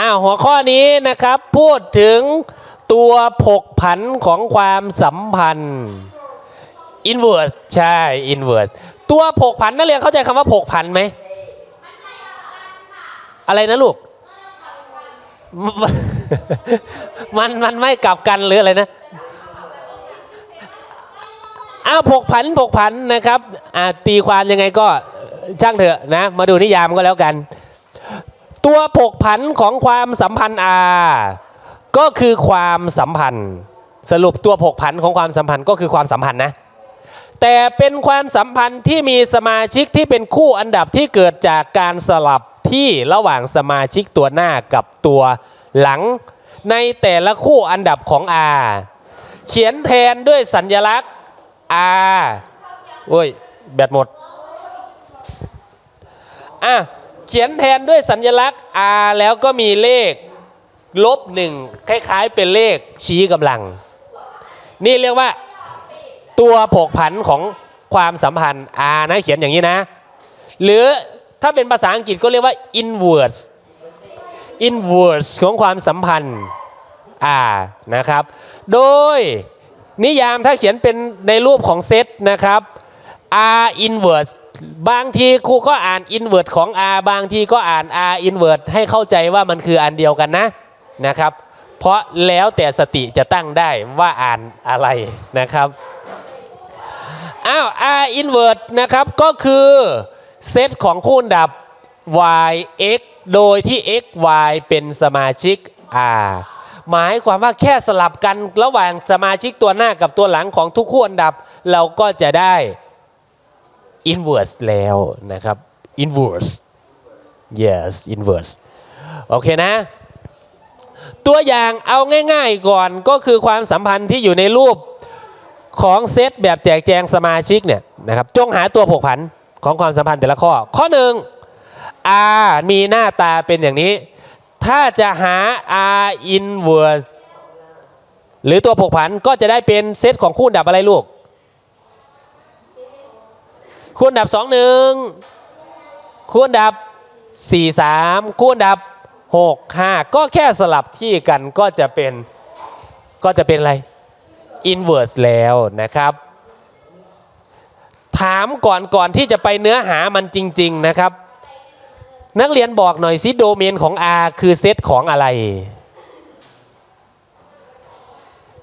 อ้าวหัวข้อนี้นะครับพูดถึงตัวผกผันของความสัมพันธ์ inverse ใช่ inverse ตัวผกผันนักเรียนเข้าใจคำว่าผกผันไหมอะไรนะลูก มันมันไม่กลับกันหรืออะไรนะอ้าวผกผันผกผันนะครับอ่าตีความยังไงก็ช่างเถอะนะ มาดูนิยามก็แล้วกัน ตัวผกผันของความสัมพันธ์ R ก็คือความสัมพันธ์ สรุปตัวผกผันของความสัมพันธ์ก็คือความสัมพันธ์นะแต่เป็นความสัมพันธ์ที่มีสมาชิกที่เป็นคู่อันดับที่เกิดจากการสลับที่ระหว่างสมาชิกตัวหน้ากับตัวหลัง ในแต่ละคู่อันดับของ R เขียนแทนด้วยสัญลักษณ์ R โอ้ย แบตหมด อะ เขียนแทนด้วยสัญลักษณ์ R แล้วก็มีเลขลบหนึ่งคล้ายๆเป็นเลขชี้กำลัง นี่เรียกว่าตัวผกผันของความสัมพันธ์ R นะเขียนอย่างนี้นะ หรือถ้าเป็นภาษาอังกฤษก็เรียกว่า inverse inverse ของความสัมพันธ์ R นะครับ โดยนิยามถ้าเขียนเป็นในรูปของเซตนะครับ R inverse บางทีครูก็อ่าน inverse ของ R บางทีก็อ่าน R inverse ให้เข้าใจว่ามันคืออันเดียวกันนะนะครับ เพราะแล้วแต่สติจะตั้งได้ว่าอ่านอะไรนะครับอ้าว R inverse นะครับก็คือเซตของคู่ดับ y x โดยที่ x y เป็นสมาชิก R หมายความว่าแค่สลับกันระหว่างสมาชิกตัวหน้ากับตัวหลังของทุกคู่อันดับ เราก็จะได้ inverse แล้วนะครับ inverse yes inverse โอเคนะ ตัวอย่างเอาง่ายๆก่อนก็คือความสัมพันธ์ที่อยู่ในรูปของเซตแบบแจกแจงสมาชิกเนี่ยนะครับจงหาตัวผกผันของความสัมพันธ์แต่ละข้อ ข้อหนึ่ง R มีหน้าตาเป็นอย่างนี้ ถ้าจะหา R inverse หรือตัวผกผันก็จะได้เป็นเซตของคู่ดับอะไรลูก คู่อันดับ2 1คู่อันดับ4 3คู่อันดับ6 5ก็แค่สลับที่กันก็จะเป็นก็จะเป็นอะไร inverse แล้วนะครับถามก่อนก่อนที่จะไปเนื้อหามันจริง ๆนะครับ นักเรียนบอกหน่อยซิโดเมนของ R คือเซตของอะไร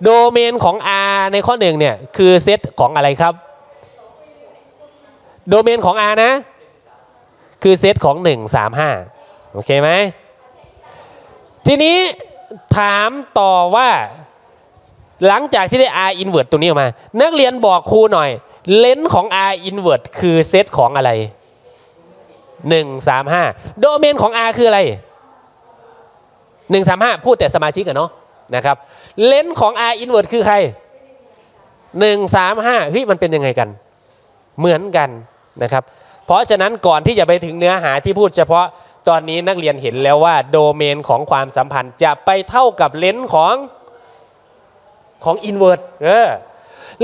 โดเมนของ R ในข้อหนึ่งเนี่ยคือเซตของอะไรครับ โดเมนของ R นะ คือเซตของ 1 3 5 โอเคไหม ทีนี้ถามต่อว่าหลังจากที่ได้ R inverse ตัวนี้ออกมา นักเรียนบอกครูหน่อย เลนส์ของ R inverse คือเซตของอะไร 1 3 5 โดเมนของ R คืออะไร 1 3 5 พูดแต่สมาชิกอะเนาะนะครับ เลนส์ของ R inverse คือใคร 1 3 5เฮ้ยมันเป็นยังไงกัน เหมือนกัน นะครับ เพราะฉะนั้นก่อนที่จะไปถึงเนื้อหาที่พูดเฉพาะตอนนี้นักเรียนเห็นแล้วว่าโดเมนของความสัมพันธ์จะไปเท่ากับเลนส์ของของ invert เออ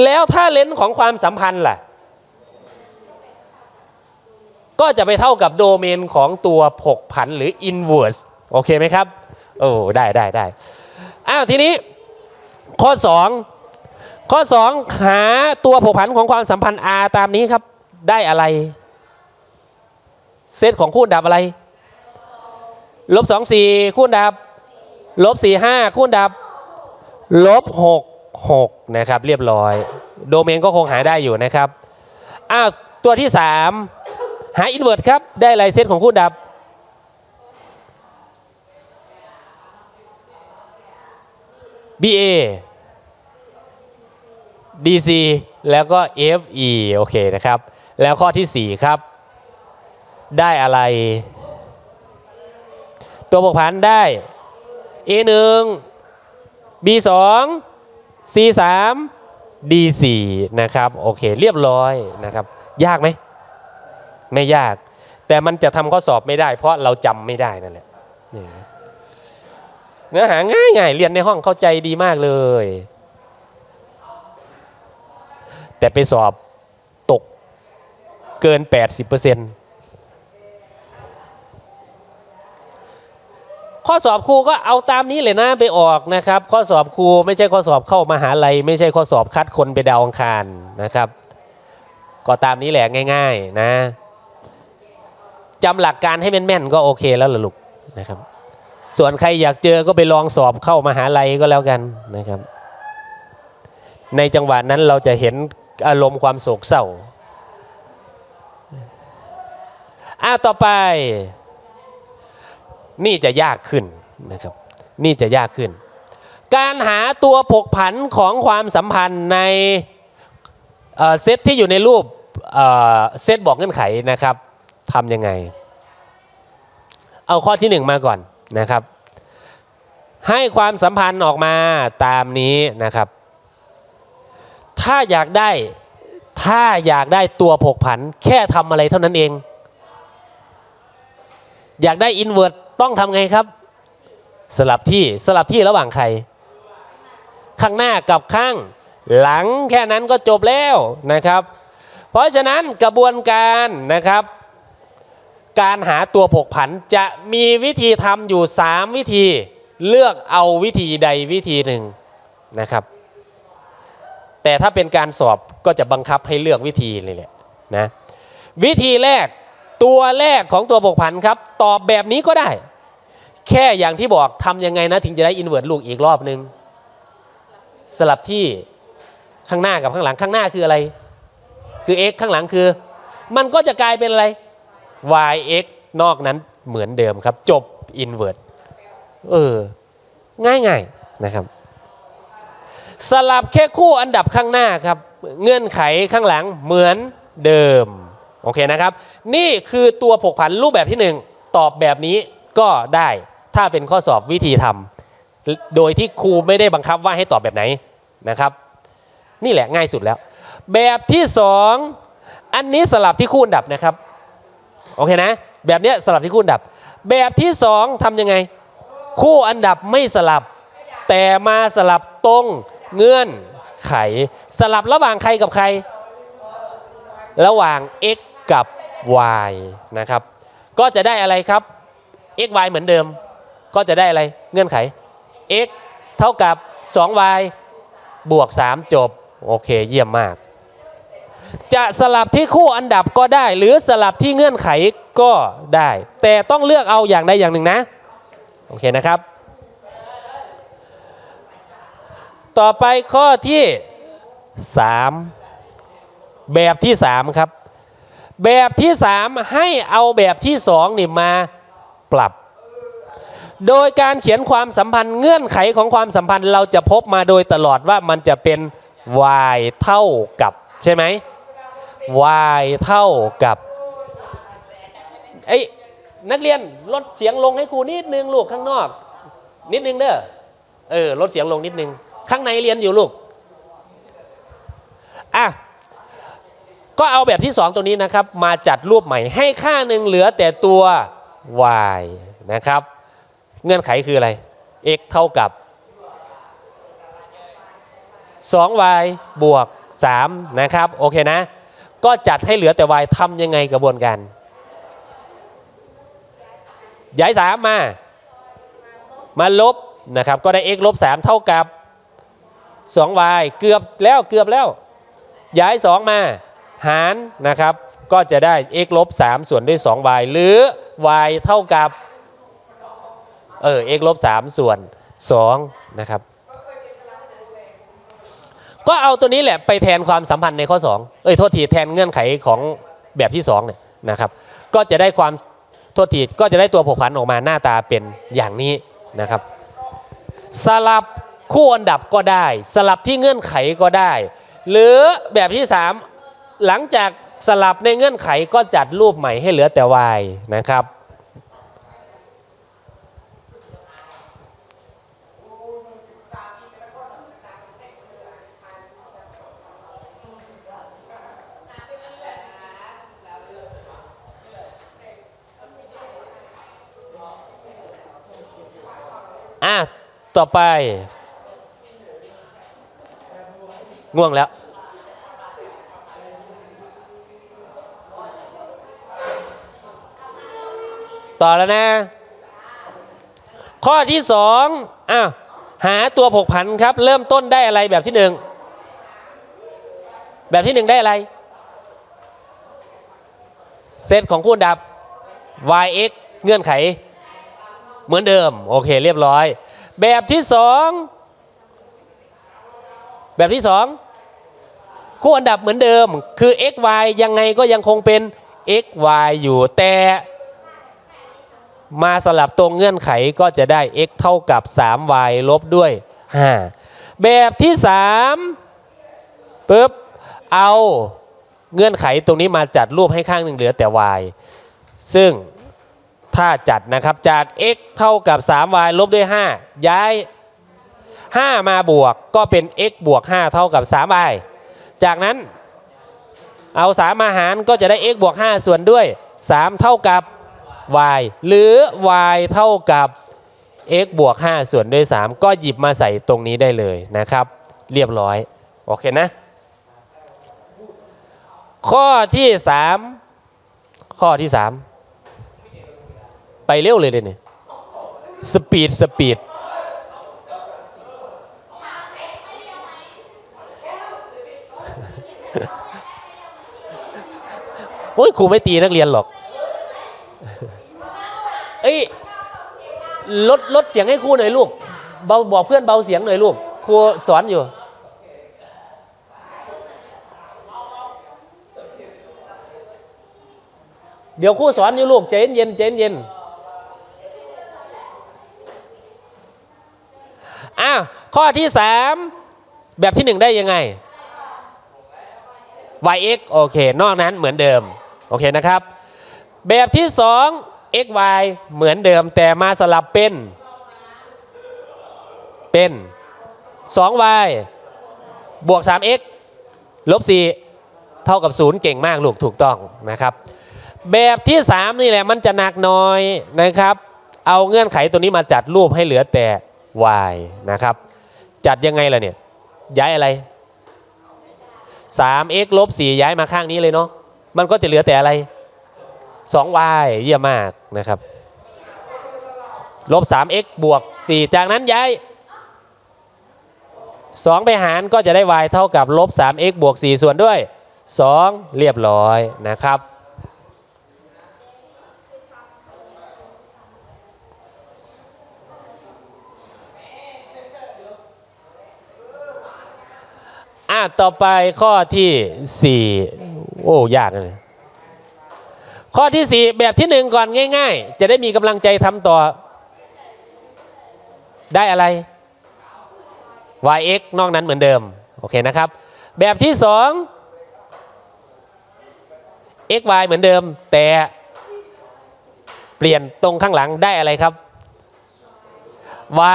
แล้วถ้าเลนส์ของความสัมพันธ์ล่ะ ก็จะไปเท่ากับโดเมนของตัวผกผันหรือ inverse โอเคไหมครับโอ้ได้ได้ได้อ้าวทีนี้ข้อ 2 ข้อ 2 หาตัวผกผันของความสัมพันธ์ R ตามนี้ครับ ได้อะไร เซตของคู่ดับอะไร ลบ2 4คู่ดับ ลบ4 5คู่ดับ ลบ6 6นะครับ เรียบร้อย โดเมนก็คงหาได้อยู่นะครับ อ้าว ตัวที่3หาอินเวอร์ตครับ ได้ลายเซตของคู่ดับ BA DC แล้วก็ FE โอเคนะครับ แล้วข้อที่ 4 ครับ ได้อะไร ตัวบวกพันได้ A1 B2 C3 D4 นะครับ โอเค เรียบร้อยนะครับ ยากไหม ไม่ยาก แต่มันจะทำข้อสอบไม่ได้ เพราะเราจำไม่ได้นั่นแหละเนื้อหาง่ายๆ เรียนในห้องเข้าใจดีมากเลย แต่ไปสอบ เกิน 80%ข้อสอบครูก็เอาตามนี้เลยนะไปออกนะครับ ข้อสอบครูไม่ใช่ข้อสอบเข้ามหาลัยไม่ใช่ข้อสอบคัดคนไปดาวอังคารนะครับ ก็ตามนี้แหละง่าย ๆนะจำหลักการให้แม่นๆก็โอเคแล้วล่ะลูกนะครับ ส่วนใครอยากเจอก็ไปลองสอบเข้ามหาลัยก็แล้วกันนะครับ ในจังหวะนั้นเราจะเห็นอารมณ์ความโศกเศร้า อ่าต่อไป นี่จะยากขึ้นนะครับ นี่จะยากขึ้น การหาตัวผกผันของความสัมพันธ์ในเเซตที่อยู่ในรูปเเซตบอกเงื่อนไขนะครับทำยังไง เอาข้อที่หนึ่งมาก่อนนะครับ ให้ความสัมพันธ์ออกมาตามนี้นะครับ ถ้าอยากได้ถ้าอยากได้ตัวผกผันแค่ทำอะไรเท่านั้นเอง อยากได้อินเวอร์ตต้องทำไงครับ สลับที่สลับที่ระหว่างใคร ข้างหน้ากับข้างหลังแค่นั้นก็จบแล้วนะครับ เพราะฉะนั้นกระบวนการนะครับ การหาตัวผกผันจะมีวิธีทำอยู่ 3 วิธีเลือกเอาวิธีใดวิธีหนึ่งนะครับ แต่ถ้าเป็นการสอบก็จะบังคับให้เลือกวิธีเลยแหละนะวิธีแรก ตัวแรกของตัวผกผันครับ ตอบแบบนี้ก็ได้ แค่อย่างที่บอกทำยังไงนะ ถึงจะได้อินเวอร์ตลูกอีกรอบนึง สลับที่ข้างหน้ากับข้างหลังข้างหน้าคืออะไร คือ x ข้างหลังคือ มันก็จะกลายเป็นอะไร y x นอกนั้นเหมือนเดิมครับ จบอินเวอร์ตเออ ง่ายๆนะครับ สลับแค่คู่อันดับข้างหน้าครับ เงื่อนไขข้างหลังเหมือนเดิม โอเคนะครับ นี่คือตัวผกผันรูปแบบที่หนึ่งตอบแบบนี้ก็ได้ถ้าเป็นข้อสอบวิธีทำโดยที่ครูไม่ได้บังคับว่าให้ตอบแบบไหนนะครับ นี่แหละง่ายสุดแล้ว แบบที่สองอันนี้สลับที่คู่อันดับนะครับโอเคนะ แบบนี้สลับที่คู่อันดับ แบบที่สองทำยังไง คู่อันดับไม่สลับ แต่มาสลับตรงเงื่อนไข สลับระหว่างใครกับใคร ระหว่าง x กับ y นะครับ ก็จะได้อะไรครับ x y เหมือนเดิม ก็จะได้อะไรเงื่อนไข x เท่ากับ 2y บวก 3 จบ โอเค เยี่ยมมาก จะสลับที่คู่อันดับก็ได้ หรือสลับที่เงื่อนไขก็ได้ แต่ต้องเลือกเอาอย่างใดอย่างหนึ่งนะ โอเคนะครับ ต่อไปข้อที่ 3 แบบที่ 3 ครับ แบบที่3ให้เอาแบบที่2นี่มาปรับ โดยการเขียนความสัมพันธ์เงื่อนไขของความสัมพันธ์เราจะพบมาโดยตลอดว่ามันจะเป็น y เท่ากับ ใช่ไหม y เท่ากับไอ้นักเรียนลดเสียงลงให้ครูนิดนึงลูกข้างนอก นิดนึงเด้อเออลดเสียงลงนิดนึง ข้างในเรียนอยู่ลูกอะ ก็เอาแบบที่ 2 ตัวนี้นะครับ มาจัดรูปใหม่ให้ค่าหนึ่งเหลือแต่ตัว y นะครับ เงื่อนไขคืออะไร x เท่ากับ 2y บวก 3 นะครับ โอเคนะ ก็จัดให้เหลือแต่ y ทำยังไงกระบวนการย้าย 3 มา มาลบนะครับ ก็ได้ x ลบ 3 เท่ากับ 2y เกือบแล้วเกือบแล้ว ย้าย 2 มา หารนะครับก็จะได้ x ลบ3ส่วนด้วย 2y หรือ y เท่ากับเออ x ลบ3ส่วน2นะครับก็เอาตัวนี้แหละไปแทนความสัมพันธ์ในข้อ 2 เอ้ยโทษทีแทนเงื่อนไขของแบบที่2เนี่ยนะครับก็จะได้ความโทษทีก็จะได้ตัวผกผันออกมาหน้าตาเป็นอย่างนี้นะครับ สลับคู่อันดับก็ได้ สลับที่เงื่อนไขก็ได้ หรือแบบที่ 3 หลังจากสลับในเงื่อนไขก็จัดรูปใหม่ให้เหลือแต่ y นะครับ อะ ต่อไป ง่วงแล้ว ต่อแล้วนะ ข้อที่สองอ้าวหาตัวผกผันครับ เริ่มต้นได้อะไรแบบที่หนึ่งแบบที่หนึ่งได้อะไร เซตของคูณดับ yx เงื่อนไข เหมือนเดิม โอเคเรียบร้อย แบบที่สองแบบที่สองคู่อันดับเหมือนเดิมคือ x y ยังไงก็ยังคงเป็น x y อยู่แต่ มาสลับตรงเงื่อนไขก็จะได้ x เท่ากับ 3y ลบด้วย 5 แบบที่3ปึ๊บเอาเงื่อนไขตรงนี้มาจัดรูปให้ข้างหนึ่งเหลือแต่ y ซึ่งถ้าจัดนะครับจาก x เท่ากับ 3y ลบด้วย 5 ย้าย 5 มาบวกก็เป็น x บวก 5 เท่ากับ 3y จากนั้นเอา 3 มาหารก็จะได้ x บวก 5 ส่วนด้วย 3 เท่ากับ y หรือ y เท่ากับ x บวก 5 ส่วนด้วย 3 ก็หยิบมาใส่ตรงนี้ได้เลยนะครับ เรียบร้อย โอเคนะ ข้อที่ 3 ข้อที่ 3 ไปเร็วเลยเลยเนี่ยสปีดสปีดโอ้ยครูไม่ตีนักเรียนหรอก เอ้ย ลดลดเสียงให้ครูหน่อยลูกเบาบอกเพื่อนเบาเสียงหน่อยลูกครูสอนอยู่ เดี๋ยวครูสอนอยู่ลูกใจเย็นๆใจเย็นอ้าวข้อที่3แบบที่1ได้ยังไง yx โอเค นอกนั้นเหมือนเดิม โอเคนะครับ แบบที่สอง xy เหมือนเดิมแต่มาสลับเป็น เป็น 2y บวก 3x ลบ 4 เท่ากับ 0 เก่งมากลูกถูกต้องนะครับ แบบที่ 3 นี่แหละมันจะหนักหน้อยนะครับ เอาเงื่อนไขตัวนี้มาจัดรูปให้เหลือแต่ y นะครับ จัดยังไงล่ะเนี่ย ย้ายอะไร 3x ลบ 4 ย้ายมาข้างนี้เลยเนาะมันก็จะเหลือแต่อะไร 2y เยี่ยมมาก นะครับลบ 3x บวก 4 จากนั้นย้าย 2 ไปหารก็จะได้ y เท่ากับลบ 3x บวก 4 ส่วนด้วย 2 เรียบร้อยนะครับ อะ ต่อไปข้อที่ 4 โอ้ ยากเลย ข้อที่ 4 แบบที่ 1 ก่อนง่าย ๆ จะได้มีกำลังใจทำต่อ ได้อะไร yx นอกนั้นเหมือนเดิม โอเคนะครับ แบบที่ 2 xy เหมือนเดิม แต่เปลี่ยนตรงข้างหลังได้อะไรครับ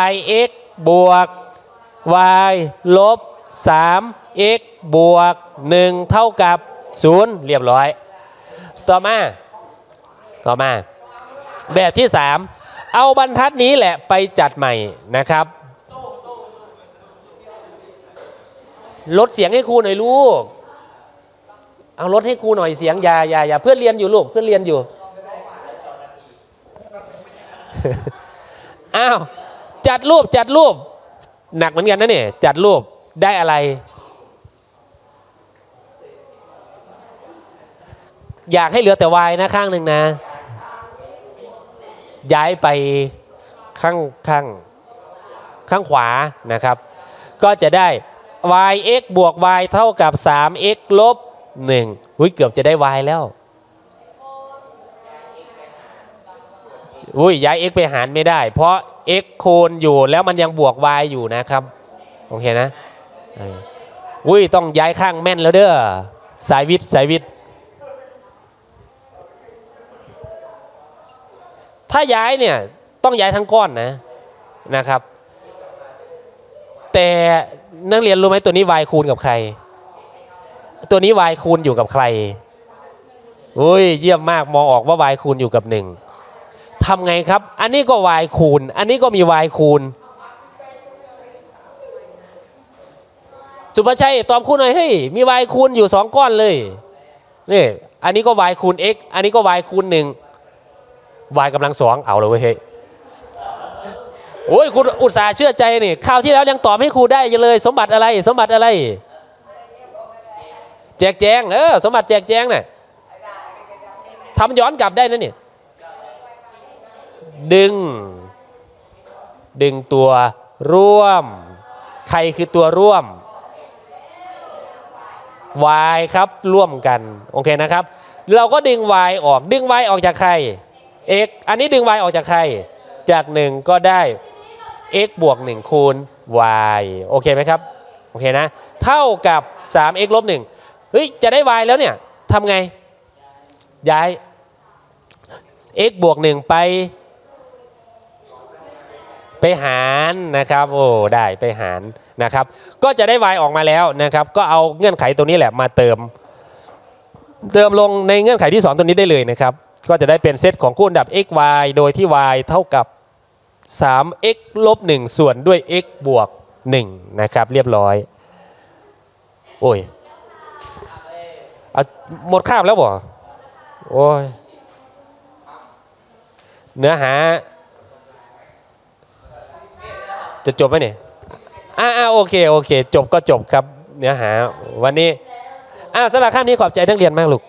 yx บวก y ลบ 3x บวก 1 เท่ากับ 0 เรียบร้อย ต่อมา ต่อมา แบบที่ 3 เอาบรรทัดนี้แหละไปจัดใหม่นะครับ ลดเสียงให้ครูหน่อยลูก เอาลดให้ครูหน่อยเสียงอย่าอย่าอย่าเพื่อนเรียนอยู่ลูกเพื่อนเรียนอยู่อ้าวจัดรูปจัดรูป หนักเหมือนกันนะเนี่ยจัดรูปได้อะไร อยากให้เหลือแต่วายนะข้างหนึ่งนะ ย้ายไปข้างข้างข้างขวานะครับ ก็จะได้ yx บวก y เท่ากับ 3x ลบ1อุ้ยเกือบจะได้ y แล้วอุ้ยย้าย x ไปหารไม่ได้ เพราะ x คูณอยู่แล้วมันยังบวก y อยู่นะครับ โอเคนะอุ้ยต้องย้ายข้างแม่นแล้วเด้อสายวิทย์สายวิทย์ ถ้าย้ายเนี่ยต้องย้ายทั้งก้อนนะนะครับ แต่นักเรียนรู้ไหมตัวนี้ y คูณกับใคร ตัวนี้ y คูณอยู่กับใครอุ้ยเยี่ยมมากมองออกว่า y คูณอยู่กับหนึ่งทำไงครับ อันนี้ก็ y คูณ อันนี้ก็มี y คูณสุภาชัยตอบคู่หน่อยเฮ้ยมี y คูณอยู่สองก้อนเลยนี่อันนี้ก็ y คูณ x อันนี้ก็ y คูณหนึ่ง y กำลังสองเอาเลยเว้ยเฮ้ยโอ้ยคุณอุตส่าห์เชื่อใจนี่คราวที่แล้วยังตอบให้ครูได้เลย สมบัติอะไร สมบัติอะไร แจกแจงเออสมบัติแจกแจงน่ะทำย้อนกลับได้นะเนี่ยดึง ดึงตัวร่วม ใครคือตัวร่วม y ครับร่วมกัน โอเคนะครับ เราก็ดึง y ออก ดึง y ออกจากใคร x อันนี้ดึง y ออกจากใคร จาก 1 ก็ได้ x บวก 1 คูณ y โอเคไหมครับ โอเคนะ เท่ากับ 3x ลบ1เฮ้ย จะได้ y แล้วเนี่ยทำไง ย้าย x บวก 1 ไป ไปหารนะครับ โอ้ ได้ไปหารนะครับ ก็จะได้ y ออกมาแล้วนะครับ ก็เอาเงื่อนไขตัวนี้แหละมาเติม เติมลงในเงื่อนไขที่ 2 ตัวนี้ได้เลยนะครับ ก็จะได้เป็นเซตของคู่อันดับ x y โดยที่ y เท่ากับ 3x ลบ 1 ส่วนด้วย x บวก 1 นะครับ เรียบร้อย โอ้ยอหมดคาบแล้วบ่โอ้ย เนื้อหา จะจบไหมเนี่ยอ่าอ่าโอเค โอเค จบก็จบครับ เนื้อหา วันนี้อ่าสำหรับข้ามนี้ขอบใจนักเรียนมากลูก